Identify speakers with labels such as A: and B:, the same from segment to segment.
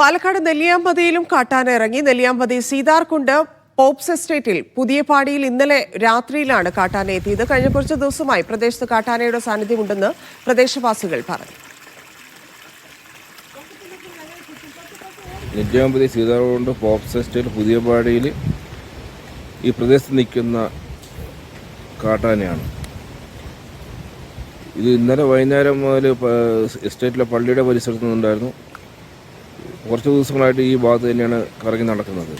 A: പാലക്കാട് നെല്ലിയാമ്പതിയിലും കാട്ടാനിറങ്ങി നെല്ലിയാമ്പതി സീതാർകുണ്ട് പോപ്സ് എസ്റ്റേറ്റിൽ പുതിയ പാടിയിൽ ഇന്നലെ രാത്രിയിലാണ് കാട്ടാന എത്തിയത്. കഴിഞ്ഞ കുറച്ച് ദിവസമായി പ്രദേശത്ത് കാട്ടാനയുടെ സാന്നിധ്യമുണ്ടെന്ന് പ്രദേശവാസികൾ പറഞ്ഞു.
B: നെല്ലിയാമ്പതി സീതാർകുണ്ട് പോപ്സ് എസ്റ്റേറ്റ് പുതിയ പാടിയിൽ ഈ പ്രദേശത്ത് നിൽക്കുന്ന കാട്ടാനയാണ്. ഇത് ഇന്നലെ വൈകുന്നേരം മുതൽ എസ്റ്റേറ്റിലെ പള്ളിയുടെ പരിസരത്ത് നിന്നുണ്ടായിരുന്നു. കുറച്ച് ദിവസങ്ങളായിട്ട് ഈ ഭാഗത്ത് തന്നെയാണ് കറങ്ങി നടക്കുന്നത്.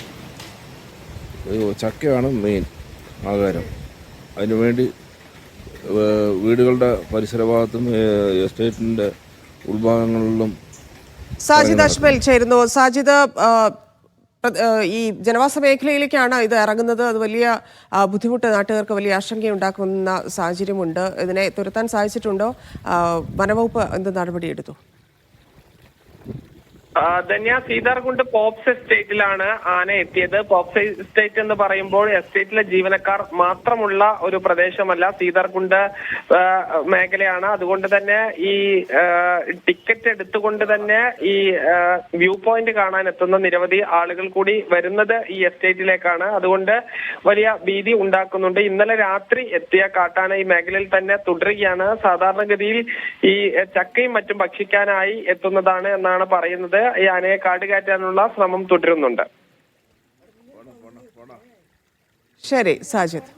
B: അയ്യോ ചക്കയാണ് മെയിൻ ആകാരം. അതിനുവേണ്ടി വേണ്ടി വീടുകളുടെ പരിസര ഭാഗത്തും എസ്റ്റേറ്റിന്റെ ഉൾഭാഗങ്ങളിലും
A: സാജിദ് അഷ്മൽ ചേരുന്നു. സാജിദ് ഈ ജനവാസ മേഖലയിലേക്കാണ് ഇത് ഇറങ്ങുന്നത്. അത് വലിയ ബുദ്ധിമുട്ട് നാട്ടുകാർക്ക് വലിയ ആശങ്കയുണ്ടാക്കുന്ന സാഹചര്യമുണ്ട്. ഇതിനെ തുരത്താൻ സാധിച്ചിട്ടുണ്ടോ? വനവകുപ്പ് എന്ത് നടപടിയെടുത്തു?
C: ധന്യ സീതാർകുണ്ട് പോപ്സ് എസ്റ്റേറ്റിലാണ് ആന എത്തിയത്. പോപ്സ് എസ്റ്റേറ്റ് എന്ന് പറയുമ്പോൾ എസ്റ്റേറ്റിലെ ജീവനക്കാർ മാത്രമുള്ള ഒരു പ്രദേശമല്ല സീതാർകുണ്ട് മേഖലയാണ്. അതുകൊണ്ട് തന്നെ ഈ ടിക്കറ്റ് എടുത്തുകൊണ്ട് തന്നെ ഈ വ്യൂ പോയിന്റ് കാണാൻ എത്തുന്ന നിരവധി ആളുകൾ കൂടി വരുന്നത് ഈ എസ്റ്റേറ്റിലേക്കാണ് അതുകൊണ്ട് വലിയ ഭീതി ഉണ്ടാക്കുന്നുണ്ട്. ഇന്നലെ രാത്രി എത്തിയ കാട്ടാന ഈ മേഖലയിൽ തന്നെ തുടരുകയാണ്. സാധാരണഗതിയിൽ ഈ ചക്കയും മറ്റും ഭക്ഷിക്കാനായി എത്തുന്നതാണ് എന്നാണ് പറയുന്നത്. ഈ ആനയെ കാടുകയറ്റാനുള്ള ശ്രമം തുടരുന്നുണ്ട്.
A: ശരി സാജിദ്.